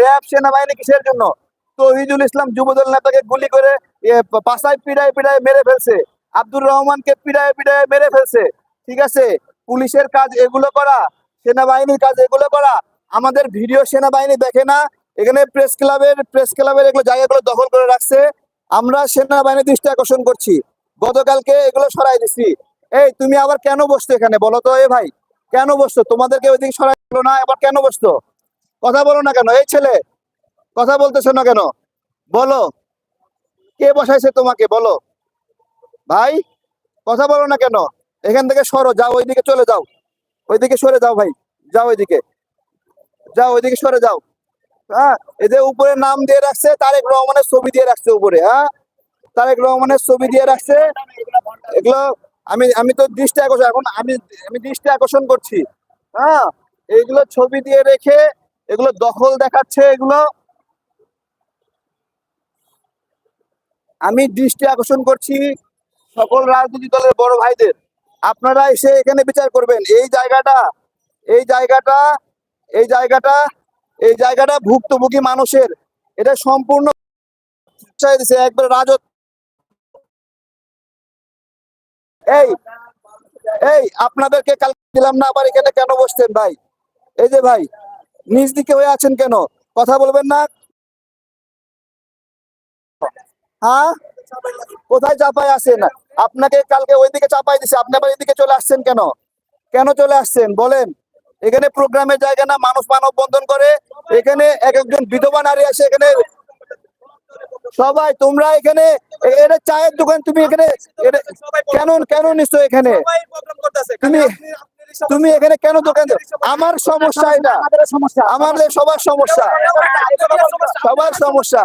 RAB সেনাবাহিনী কিসের জন্য? তহিদুল ইসলাম যুবদল নেতাকে গুলি করে পাশায় পিড়ায় পিড়ায় মেরে ফেলছে। আব্দুর রহমানকে পিড়ায় পিড়ায় মেরে ফেলছে। ঠিক আছে? পুলিশের কাজ এগুলো করা, সেনাবাহিনীর কাজ এগুলো করা। আমাদের ভিডিও সেনাবাহিনী দেখে না, এখানে প্রেস ক্লাবের প্রেস ক্লাবের এগুলো জায়গাগুলো দখল করে রাখছে। আমরা সেনাবাহিনীর দৃষ্টি আকর্ষণ করছি। গতকালকে এগুলো সরাই দিছি। এই, তুমি আবার কেন বসছো এখানে? বলো তো, এ ভাই। কেন বসছো? তোমাদেরকে ওইদিকে সরাই দিলো না, আবার কেন বসতো কথা বলো না কেন, এই ছেলে? কথা বলতেছো না কেন? বলো। কে বসাইছে তোমাকে? বলো। ভাই, কথা বলো না কেন? এখান থেকে সরো, যাও, ওইদিকে চলে যাও। ওইদিকে সরে যাও ভাই, যাও ওইদিকে। যাও, ওইদিকে সরে যাও। হ্যাঁ যে উপরে নাম দিয়ে রাখছে, তারেক রহমানের ছবি দিয়ে রাখছে উপরে হ্যাঁ? তারেক রহমানের ছবি দিয়ে রাখছে। এগুলো আমি আমি তো দৃষ্টি আকর্ষণ, এখন আমি আমি দৃষ্টি আকর্ষণ করছি। হ্যাঁ এইগুলো ছবি দিয়ে রেখে এগুলো দখল দেখাচ্ছে এগুলো। আমি দৃষ্টি আকর্ষণ করছি সকল রাজনৈতিক দলের বড় ভাইদের। আপনারা এসে এখানে বিচার করবেন। এই জায়গাটা এই জায়গাটা এই জায়গাটা এই জায়গাটা ভুক্তভোগী মানুষের। এটা সম্পূর্ণ একবার রাজত এই এই, আপনাদেরকে কাল দিলাম না, আবার এখানে কেন বসছেন ভাই? এই যে ভাই নিজ দিকে হয়ে আছেন কেন? কথা বলবেন না। হ্যাঁ? কোথায় চাপায় আছেন? আপনাকে কালকে ওইদিকে চাপাই দিছে আপনি আবার এদিকে চলে আসছেন কেন? কেন চলে আসছেন? বলেন। এখানে প্রোগ্রামের জায়গা না মানুষ মানব বন্ধন করে। এখানে এক একজন বিধবা নারী আসে এখানে। সবাই তোমরা এখানে এটা চায়ের দোকান তুমি এখানে কেন কেন নিশ্চয় এখানে? তুমি তুমি এখানে কেন দোকান? আমার সমস্যা এটা। আমাদের সবার সমস্যা। সবার সমস্যা।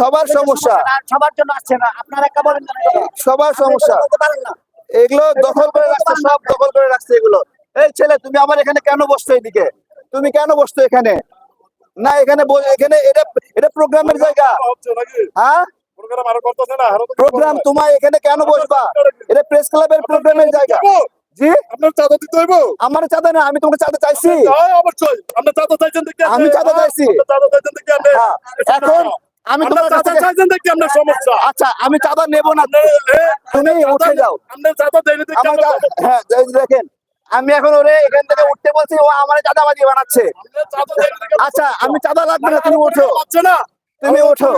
সবার সমস্যা। সবার জন্য আসছে না। আপনারা সবার সমস্যা। এগুলো দখল করে রাখছে সব দখল করে রাখছে এগুলো। এই ছেলে তুমি আমার এখানে কেন বসছো এদিকে? তুমি কেন বসছো এখানে? না এখানে এখানে এটা এটা প্রোগ্রামের জায়গা। হ্যাঁ? প্রোগ্রাম আরও করতেছে না আরও তো প্রোগ্রাম তোমার এখানে কেন বসবা? এটা প্রেস ক্লাবের প্রোগ্রামের জায়গা। জি আপনার চাঁদা দিতে হইব? আমার চাঁদা না আমি তোমাকে চাঁদা চাইছি। অবশ্যই। আপনি চাঁদা চাইছেন দেখি আমি চাঁদা চাইছি। চাঁদা চাইছেন দেখি আপনি। এখন আমি আপনি তোমার চাঁদা চাইছেন দেখি আপনার সমস্যা। আচ্ছা আমি চাঁদা নেব না। তুমি উঠে যাও। আপনি চাঁদা দেয়নি দেখি আমার আপনার চা- হ্যাঁ দেখেন আমি এখন ওরে এখান থেকে উঠতে বলছি ও আমার বানাচ্ছে। চাঁদা দেয়নি দেখি আচ্ছা আমি চাঁদা লাগবে না তুমি ওঠো। না? তুমি ওঠো।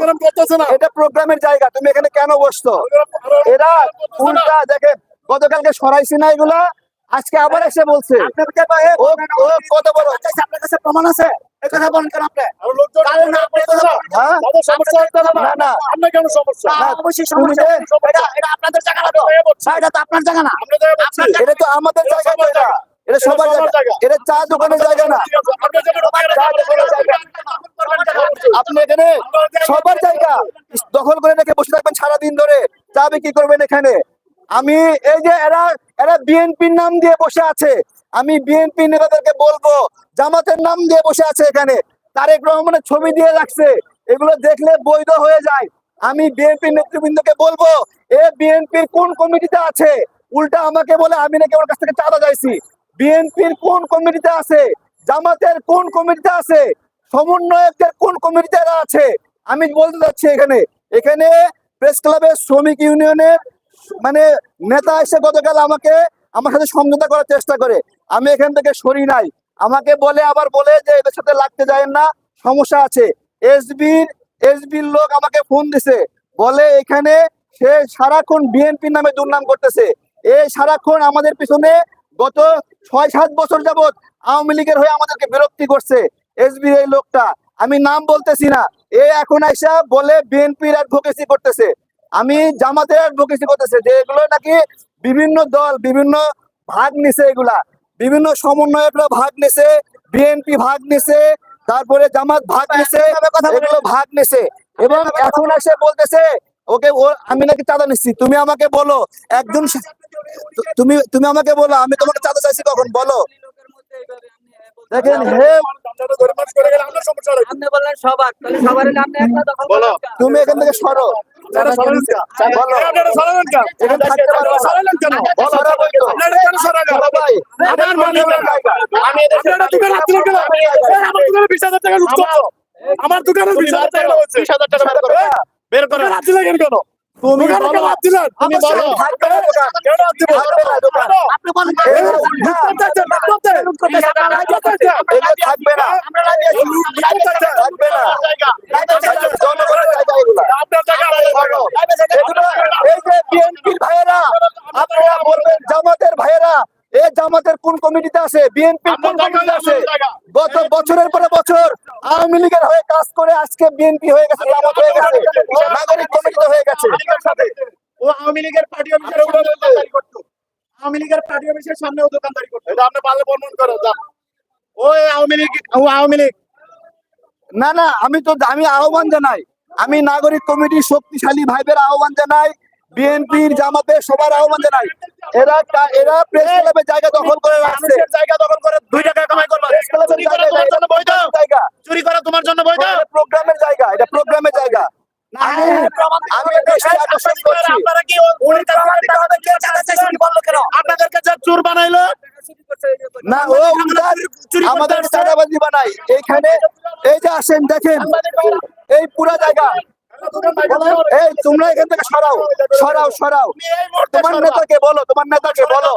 এটা প্রোগ্রামের জায়গা তুমি এখানে কেন বসছো? এরা উল্টা দেখেন গতকালকে সরাইছি না এগুলা আজকে আবার এসে বলছে। কত বড়? আপনার কাছে প্রমাণ আছে? কথা বলেন কেন আপনি? কারণ হ্যাঁ এটা এটা আপনাদের জায়গা না তো। এটা তো আপনার জায়গা না। আমরা যাই বলছি। এটা তো আমাদের জায়গা এটা এটা সবার সবার জায়গা। জায়গা। এটা চা দোকানের জায়গা না। আপনি যাবেন ওখানে। চা দোকানের জায়গা আপনি এখানে সবার জায়গা। দখল করে রেখে বসে থাকবেন সারাদিন ধরে। চা বিক্রি করবেন এখানে? আমি এই যে এরা এরা বিএনপির নাম দিয়ে বসে আছে, আমি বিএনপি নেতাদেরকে বলব, জামাতের নাম দিয়ে বসে আছে এখানে, তারেক রহমানের ছবি দিয়ে রাখছে, এগুলো দেখলে বৈধ হয়ে যায়। আমি বিএনপি নেতৃবৃন্দকে বলব, এ বিএনপির কোন কমিটিতে আছে? উল্টা আমাকে বলে আমি নাকি ওর কাছ থেকে চাঁদা চাইছি। বিএনপির কোন কমিটিতে আছে? জামাতের কোন কমিটিতে আছে? সমন্বয়কদের কোন কমিটিতে আছে? আমি বলতে চাচ্ছি এখানে এখানে প্রেস ক্লাবের শ্রমিক ইউনিয়নের মানে নেতা এসে গতকাল আমাকে, আমার সাথে সমঝোতা করার চেষ্টা করে। আমি এখান থেকে সরি নাই। আমাকে বলে, আবার বলে যে, এদের সাথে লাগতে যায় না, সমস্যা আছে। এসবির এসবির লোক আমাকে ফোন দিছে। বলে, এখানে সে সারাক্ষণ বিএনপির নামে দুর্নাম করতেছে। এ সারাক্ষণ আমাদের পিছনে গত ছয়, সাত বছর যাবত আওয়ামী লীগের হয়ে আমাদেরকে বিরক্তি করছে, এসবির এই লোকটা। আমি নাম বলতেছি না। এ এখন আইসা বলে, বিএনপির অ্যাডভোকেসি করতেছে। আমি জামাতের অ্যাডভোকেসি করতেছে যে এগুলো নাকি বিভিন্ন দল বিভিন্ন ভাগ নিছে এগুলা। বিভিন্ন সমন্বয়করা ভাগ নিছে বিএনপি ভাগ নিছে তারপরে জামাত ভাগ নিছে এগুলো ভাগ নিছে। এবং এখন এসে বলতেছে ওকে ও আমি নাকি চাঁদা নিচ্ছি তুমি আমাকে বলো একজন তুমি তুমি আমাকে বলো আমি তোমাকে চাঁদা চাইছি কখন বলো। দেখেন হে? তুমি এখান থেকে সরো। আমার দোকানে হাত দিলেন কেন? এই আমার দোকানে 20,000 টাকা লুট করছ। আমার দোকানে তুমি বিশ হাজার টাকা হচ্ছে। হাজার টাকা বের করে। দোকানে লাগেন কেন? তুমি। আপনার বলবেন জামাতের ভাইয়েরা এই জামাতের কোন কমিটিতে আছে? বিএনপির কোন কমিটিতে আছে? গত বছরের পরে বছর আওয়ামী লীগের হয়ে কাজ করে আজকে বিএনপি হয়ে গেছে জামাত হয়ে গেছে নাগরিক কমিটিতে হয়ে গেছে। ও আওয়ামী লীগের পার্টি অফিসের দোকানদারি করতো। আওয়ামী লীগের পার্টি অফিসের সামনেও দোকানদারি করতো। এটা আপনি পারলে বর্ণন যান। ওই আওয়ামী লীগ ও আওয়ামী লীগ। না না আমি তো আমি আহ্বান জানাই। আমি নাগরিক কমিটির শক্তিশালী ভাইদের আহ্বান জানাই। বিএনপির জামাতের সবার আহ্বান জানাই। এরা এরা প্রেস জায়গা দখল করে রাখছে। জায়গা দখল করে দুই টাকা কামাই করবা। প্রেস ক্লাবের চুরি করা তোমার জন্য বৈধ। জায়গা। চুরি করা তোমার জন্য বৈধ। প্রোগ্রামের জায়গা এটা প্রোগ্রামের জায়গা। আপনাদেরকে যে চোর বানাইলো? না ও আমাদের চাঁদাবাজি বানাই এইখানে এই যে আসেন দেখেন। এই পুরা জায়গা। এই তোমরা এখান থেকে সরাও সরাও সরাও। তোমার নেতাকে বলো তোমার নেতাকে বলো।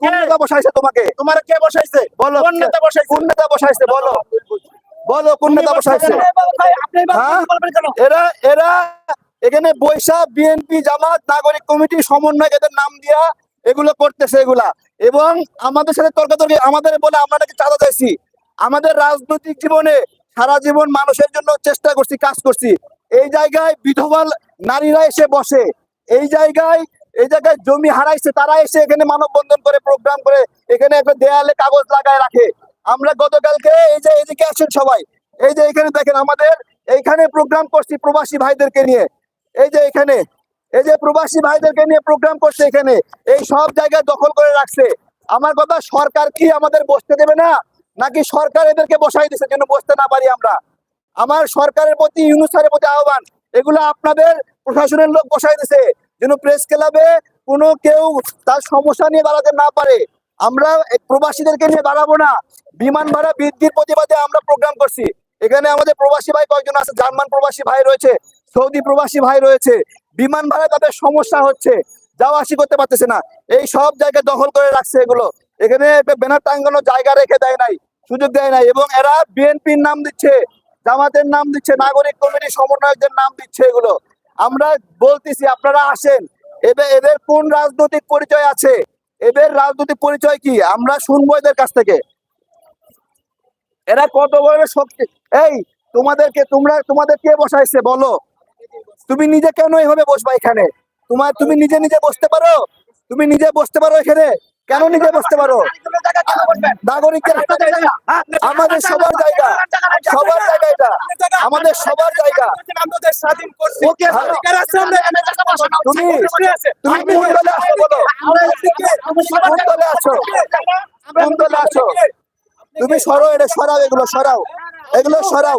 কোন নেতা বসাইছে তোমাকে? তোমার কে বসাইছে? বলো কোন নেতা বসাইছে? কোন নেতা বসাইছে বলো। বলো কোন নেতা বসাইছে? হ্যাঁ? এরা এরা এখানে বৈশা বিএনপি জামাত নাগরিক কমিটি সমন্বয় এদের নাম দিয়া এগুলো করতেছে এগুলা। এবং আমাদের সাথে তর্কাতর্কি আমাদের বলে আমরা নাকি চাঁদা চাইছি। আমাদের রাজনৈতিক জীবনে সারা জীবন মানুষের জন্য চেষ্টা করছি কাজ করছি। এই জায়গায় বিধবা নারীরা এসে বসে। এই জায়গায় এই জায়গায় জমি হারাইছে, তারা এসে এখানে মানববন্ধন করে প্রোগ্রাম করে, এখানে একটা দেয়ালে কাগজ লাগায় রাখে। আমরা গতকালকে এই যে এদিকে আসেন সবাই? এই যে এখানে দেখেন আমাদের, এইখানে প্রোগ্রাম করছি প্রবাসী ভাইদেরকে নিয়ে। এই যে এখানে, এই যে প্রবাসী ভাইদেরকে নিয়ে প্রোগ্রাম করছে এখানে। এই সব জায়গায় দখল করে রাখছে। আমার কথা, সরকার কি আমাদের বসতে দেবে না? নাকি সরকার এদেরকে বসাই দিছে যেন বসতে না পারি আমরা? আমার সরকারের প্রতি ইউনুসারের প্রতি আহ্বান। এগুলো আপনাদের প্রশাসনের লোক বসাই দিছে, যেন প্রেস ক্লাবে কোনো কেউ তার সমস্যা নিয়ে দাঁড়াতে না পারে। আমরা প্রবাসীদেরকে নিয়ে দাঁড়াবো না। বিমান ভাড়া বৃদ্ধির প্রতিবাদে আমরা প্রোগ্রাম করছি। এখানে আমাদের প্রবাসী ভাই কয়েকজন আছে, জার্মান প্রবাসী ভাই রয়েছে, সৌদি প্রবাসী ভাই রয়েছে। বিমান ভাড়া তাদের সমস্যা হচ্ছে, যাওয়া আসি করতে পারতেছে না। এই সব জায়গায় দখল করে রাখছে এগুলো। এখানে ব্যানার টাঙ্গানোর জায়গা রেখে দেয় নাই, সুযোগ দেয় নাই, এবং এরা বিএনপির নাম দিচ্ছে। জামাতের নাম দিচ্ছে, নাগরিক কমিটি সমন্বয়কদের নাম দিচ্ছে এগুলো। আমরা বলতেছি, আপনারা আসেন। এদের এদের কোন রাজনৈতিক পরিচয় আছে? এদের রাজনৈতিক পরিচয় কি? আমরা শুনব এদের কাছ থেকে। এরা কত বড় শক্তি এই, তোমাদেরকে তোমরা তোমাদের কে বসাইছে? বলো। তুমি নিজে কেন এইভাবে বসবা এখানে? তোমার তুমি নিজে নিজে বসতে পারো? তুমি নিজে বসতে পারো এখানে? কেন নিজে বসতে পারো নাগরিকের আমাদের সবার জায়গা সবার জায়গা এটা আমাদের সবার জায়গা হ্যাঁ। তুমি। তুমি কোন দলে আছো বলো কোন দলে আছো কোন দলে আছো তুমি সরো এটা সরাও এগুলো সরাও এগুলো সরাও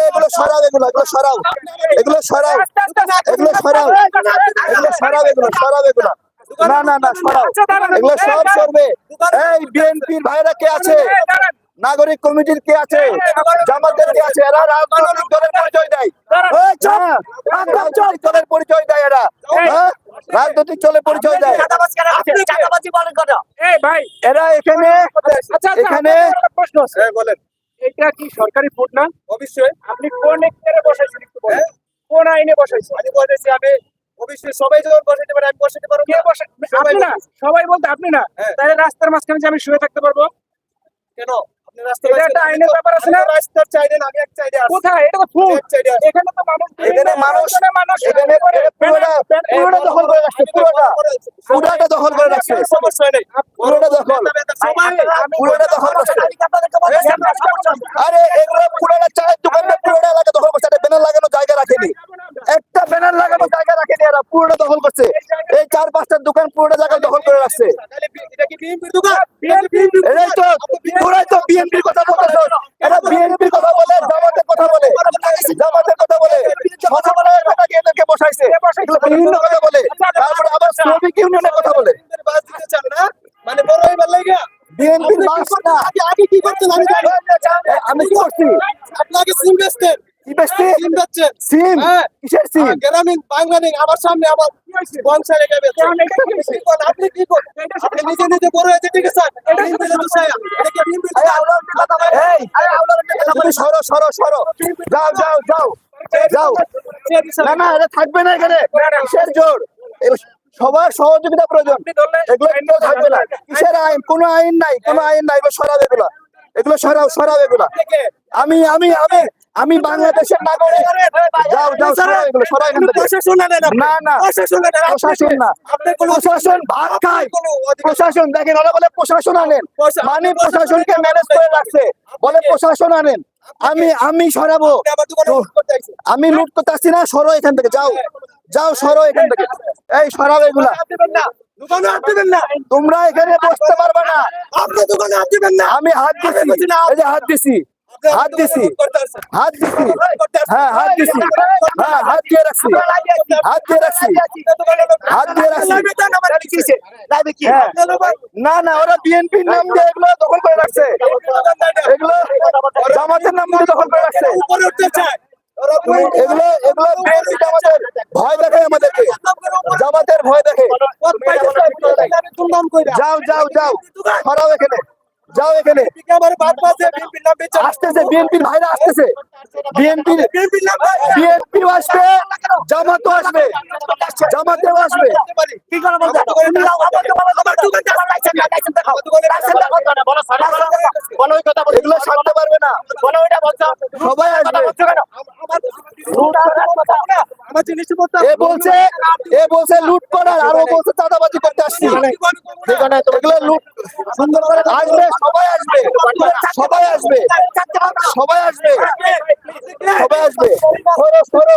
এগুলো সরাও এগুলো এগুলো সরাও এগুলো সরাও এগুলো সরাও এগুলো সরাও এগুলো সরাও এগুলো না না না সরাও। এগুলো সব সরবে। এই বিএনপির ভাইরা কে আছে? নাগরিক কমিটির কে আছে? জামাতের কে আছে? এরা রাজনৈতিক দলের পরিচয় দেয়। এই, হ্যাঁ, রাজনৈতিক দলের পরিচয় দেয় এরা। হ্যাঁ? রাজনৈতিক দলের পরিচয় দেয়। চাঁদাবাজ কেন? আপনি চাঁদাবাজি বলেন কেন? এরা এখানে এখানে প্রশ্ন আছে। বলেন। এটা কি সরকারি ফুড না? অবশ্যই। আপনি কোন বসাইছেন একটু বলেন। কোন আইনে বসাইছেন? আমি বলেছি আমি সবাই যখন পারে আমি বসাতে পারব কে বসে আপনি না সবাই বলতে আপনি না। হ্যাঁ। তাহলে রাস্তার মাঝখানে যে আমি শুয়ে থাকতে পারব। কেন? এটা একটা আইনের ব্যাপার আছে না? রাস্তার চাইলে আমি এক চাইলে আছি। কোথায়? এটা তো ফুড এক চাইলে আছি। এখানে তো মানুষ এখানে মানুষ- মানুষ এখানে পুরোটা পুরোটা দখল করে রাখছে পুরোটা। পুরোটা দখল করে রাখছে। সমস্যা নেই। পুরোটা দখল পুরোটা দখল করছে। আপনাদেরকে বলতেছি, আমরা সমস্যা নেই। আরে এগুলো পুরোটা চায়ের পুরোটা এলাকা দখল করছে। একটা ব্যানার লাগানো জায়গা রাখেনি। একটা ব্যানার লাগানো জায়গা রাখেনি এরা। পুরোটা দখল করছে। এই চার পাঁচটা দোকান পুরোটা জায়গা দখল করে রাখছে। তাহলে এটা কি দোকান? এরাই তো তোরাই তো বিএনপির কথা বলতেছ? এরা বিএনপির কথা বলে জামাতের কথা বলে জামাতের কথা বলে। সচিবালয়ের কথা কি এদেরকে বসাইছে? এগুলো বিভিন্ন কথা বলে। তারপরে আবার শ্রমিক ইউনিয়নের কথা বলে। বাস দিতে চান না? মানে বড় হইবার লাগে বিএনপির বাস না। আগে আগে কি করতেন আমি জানি। এ, আমি কি করছি? আপনাকে সিম বেচতেন বেচছেন সিম হ্যাঁ। কিসের সিম? গ্রামীণ বাংলাদেশ আমার সামনে আমার? আপনি কি আপনি নিজে নিজে বড় হয়েছে ঠিক আছে? সরো সরো সরো। যাও যাও যাও। যাও। না না এটা থাকবে না এখানে। কিসের জোর? সবার সহযোগিতা প্রয়োজন। এগুলো থাকবে না। কিসের আইন? কোনো আইন নাই। কোনো আইন নাই। এগুলো সরাও এগুলো। এগুলো সরাও সরাও এগুলো। আমি আমি আমি। আমি বাংলাদেশের নাগরিক। যাও যাও থেকে। প্রশাসন না। না প্রশাসন না। প্রশাসন ভাত খায়। প্রশাসন দেখেন ওরা বলে প্রশাসন আনেন। মানে প্রশাসনকে ম্যানেজ করে রাখছে। বলে প্রশাসন আনেন। আমি আমি সরাবো। আমার দোকানে লুট করতে আইছেন। আমি লুট করতে আসছি না সরো এখান থেকে যাও। যাও সরো এখান থেকে। এই সরাও এগুলা। হাত দিবেন না। দোকানে হাত দিবেন না। তোমরা এখানে বসতে পারবে না। আপনি দোকানে হাত দিবেন না। আমি হাত যে হাত দিছি। হাত দিছি। হাত দিছি। হ্যাঁ হাত দিছি। হ্যাঁ হাত দিয়ে রাখছি। হাত দিয়ে রাখছি। হাত দিয়ে রাখছি? হ্যাঁ। না না ওরা বিএনপির নাম দিয়ে এগুলো দখল করে রাখছে। এগুলো জামাতের নাম দিয়ে দখল করে রাখছে। উপরে উঠতে চায়। ওরা উপরে উঠতে এগুলো এগুলো বিএনপি আমাদের ভয় দেখায় আমাদেরকে। জামাতের ভয় দেখে। যাও যাও যাও। সরাও এখানে। যাও এখানে। আসতেছে বিএনপির ভাইরা আসতেছে। বিএনপির বিএনপিও আসবে জামাতও আসবে জামাতেও আসবে। এগুলো সারতে পারবে না। সবাই আসবে। এ বলছে এ বলছে লুট করার আর ও বলছে চাঁদাবাজি করতে আসছি। এগুলো লুট সুন্দর করে আসবে সবাই আসবে সবাই আসবে সবাই আসবে সবাই আসবে। সরো সরো।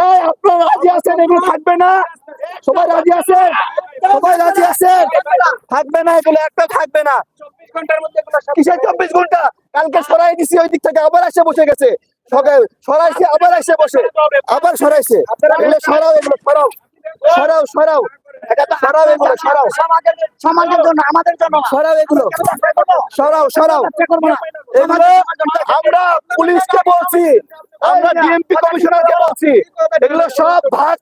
এই আপনারা রাজি আছেন? এগুলো থাকবে না? সবাই রাজি আছেন? সবাই রাজি আছেন? থাকবে না এগুলো একটা থাকবে না। চব্বিশ ঘণ্টার কিসের চব্বিশ ঘণ্টা? কালকে সরাই দিছি ওই দিক থেকে আবার এসে বসে গেছে। সকাল সরাইছে আবার এসে বসে। আবার সরাইছে। সরাও এগুলো সরাও। সরাও সরাও। সরাও এগুলো সরাও। সমাজের জন্য আমাদের জন্য। সরাও এগুলো। সরাও সরাও। এগুলো আমরা পুলিশকে বলছি। আমরা ডিএমপি কমিশনারকে বলছি। এগুলো সব ভাগ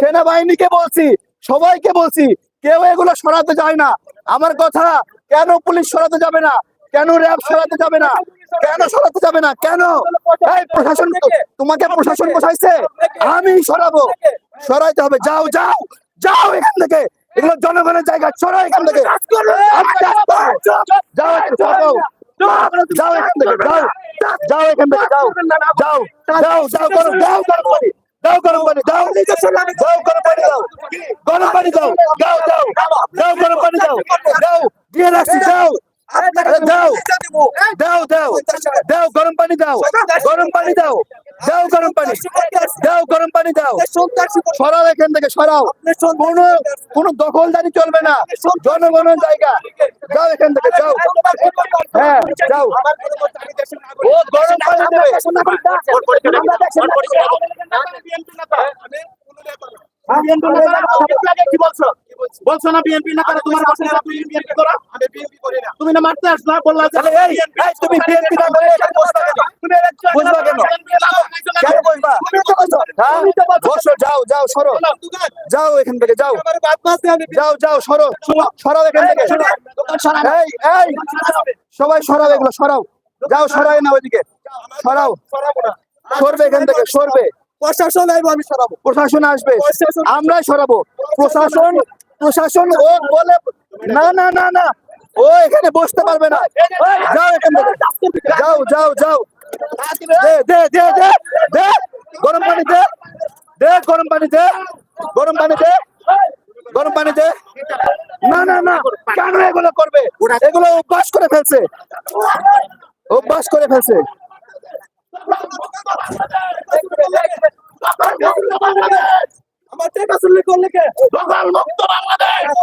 সেনাবাহিনীকে বলছি। সবাইকে বলছি কেউ এগুলো সরাতে যায় না। আমার কথা কেন পুলিশ সরাতে যাবে না? কেন র্যাব সরাতে যাবে না? কেন সরাতে যাবে না? কেন? প্রশাসন তোমাকে প্রশাসন বসাইছে আমি সরাবো। সরাইতে হবে। যাও যাও যাও এখান থেকে। এগুলো জনগণের জায়গা। সরাও এখান থেকে। যাও যাও যাও এখান থেকে। যাও। যাও এখান থেকে। যাও যাও যাও যাও গরম যাও গরম পানি। যাও গরম পানি যাও। যাও গরম পানি দাও গরম পানি দাও যাও যাও। যাও গরম পানি দাও যাও। দিয়ে রাখছি যাও। আরে দাও দাও দাও দাও গরম পানি দাও গরম পানি দাও দাও গরম পানি দাও গরম পানি দাও সরাও এখান থেকে সরাও কোনো কোনো দখলদারি চলবে না জনগণের জায়গা যাও এখান থেকে যাও হ্যাঁ যাও ও গরম পানি দেবে বলছো? না বিএনপি না করে তোমার বাসায় তুমি বিএনপি করো? তুমি না মারতে আসলা বললা যে তাহলে এই এই তুমি বিএনপি না করে এখানে বসবা কেন? বুঝবা কেন? কেন? বসবা হ্যাঁ? বসো যাও যাও সরো। যাও এখান থেকে যাও। যাও যাও সরো। সরাও এখান থেকে। এই এই সবাই সরাও এগুলো সরাও। যাও সরাই না ওইদিকে। সরাও। সরবে এখান থেকে সরবে। প্রশাসন আমি সরাবো। প্রশাসন আসবে। আমরাই সরাবো। প্রশাসন প্রশাসন ও বলে না না না না। ও এখানে বসতে পারবে না। যাও এখান থেকে। যাও যাও যাও। দে দে দে দে দে। গরম পানি দে। দে গরম পানি দে। গরম পানি দে। গরম পানি দে। না না না। কেন এগুলো করবে? এগুলো অভ্যাস করে ফেলছে। অভ্যাস করে ফেলছে আমার টাকা চুরি করলে কে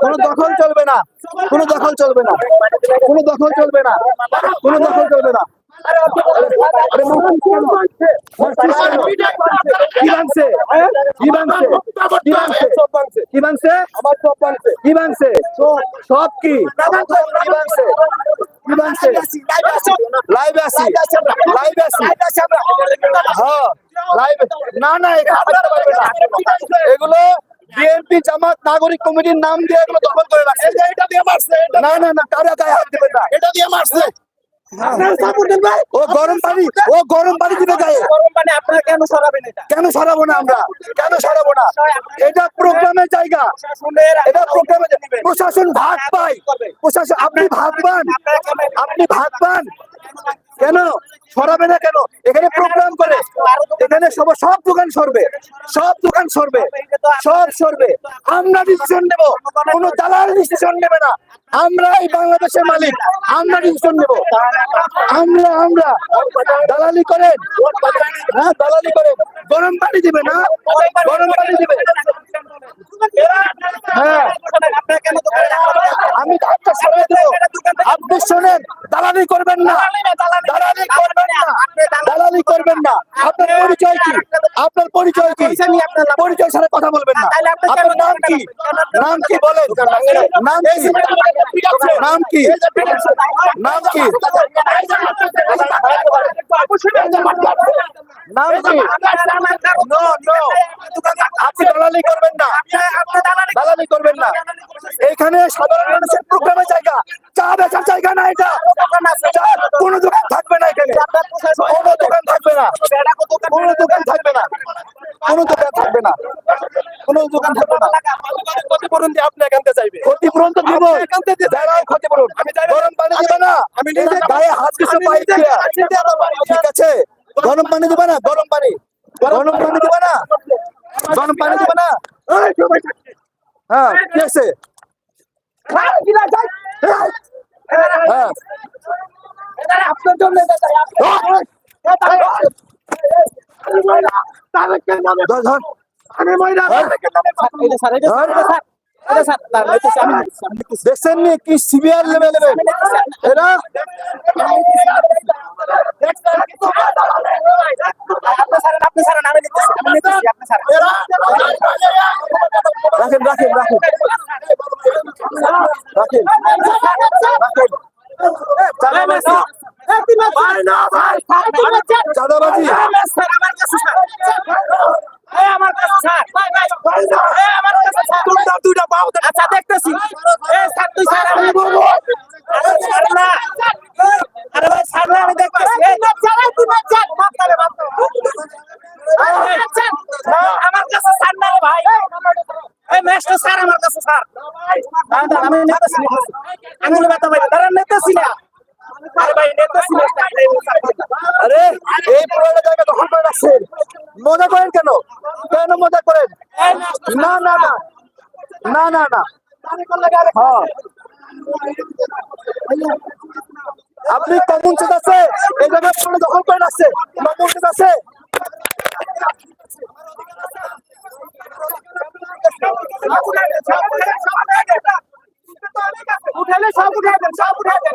কোনো দখল চলবে না। কোনো দখল চলবে না। কোনো দখল চলবে না। কোনো দখল চলবে না। না না এগুলো বিএনপি জামাত নাগরিক কমিটির নাম দিয়ে এগুলো দখল করে রাখছে না না না, কারও গায়ে হাত দেবেন না। এটা দিয়ে মারছে। ভাই। ও গরম পানি ও গরম পানি দিবে গায়ে কেন সরাবেন এটা? কেন সরাবো না আমরা? কেন সরাবো না? এটা প্রোগ্রামের জায়গা। এটা প্রশাসন ভাগ পায়। প্রশাসন আপনি ভাগ পান আপনি ভাগ পান কেন? সরাবে না কেন? এখানে প্রোগ্রাম করে। এখানে সব সব দোকান সরবে। সব দোকান সরবে। সব সরবে। আমরা ডিসিশন নেব। কোন দালাল ডিসিশন নেবে না। আমরা এই বাংলাদেশের মালিক। আমরা ডিসিশন নেব। আমরা আমরা দালালি করেন। হ্যাঁ দালালি করেন। গরম পানি দিবে না? গরম পানি দিবে। হ্যাঁ। আমি ধাক্কা সরাই দেবো। আপনি শোনেন দালালি করবেন না। দালালি করবেন না। দালালি করবেন না। আপনার পরিচয় কি? আপনার পরিচয় কি? পরিচয় ছাড়া কথা বলবেন না। আপনার নাম কি? নাম কি বলেন? নাম কি? নাম কি? নাম কি? নাম কি? No no. আপনি দালালি করবেন না। দালালি করবেন না। এখানে সাধারণ মানুষের প্রোগ্রামের জায়গা। চা বেচার জায়গা না এটা। কোনো দোকান থাকবে না এখানে। কোনো দোকান থাকবে না। কোনো দোকান থাকবে না। কোনো দোকান থাকবে না। কোনো দোকান থাকবে না। ক্ষতিপূরণ দিয়ে আপনি থেকে চাইবে ক্ষতিপূরণ তো দিব যারাও ক্ষতিপূরণ। আমি গরম পানি দিবে না। আমি নিজে গায়ে হাত কিছু পাই ঠিক আছে। গরম পানি দিবে না। গরম পানি। গরম পানি দিবে না। গরম পানি দিবে না। হ্যাঁ কি আছে হ্যাঁ আপনার জন্য আমি নিচ্ছি। দেখছেন নি কি সিভিয়ার লেভেল এরা রাখেন রাখেন রাখেন। রাখেন। চাঁদাবাজি। কাছে স্যার। আমার কাছে স্যার দুইটা দুইটা পাও আচ্ছা দেখতেছি এই স্যার তুই স্যার আমি বলব আরে স্যার না আরে ভাই স্যার না আমি দেখতেছি এই স্যার তুই বাদ যা বাদ করে বাদ আমার কাছে স্যার না রে ভাই এই ম্যাচটা স্যার আমার কাছে স্যার দাঁড়ান, দাঁড়ান, আমি নেতেছি নেতেছি। আঙুলে ব্যথা পাই দাঁড়ান নেতেছি না আরে ভাই নেতেছি না আরে এই পুরোনো জায়গা দখল করে রাখছেন মজা করেন কেন কেন মজা করেন না না না না না না হ্যাঁ। আপনি কমন সেট আছে এই জায়গায় পুরো দখল করে আছে কমন সেট আছে উঠালে সব উঠে দেন সব উঠে দেন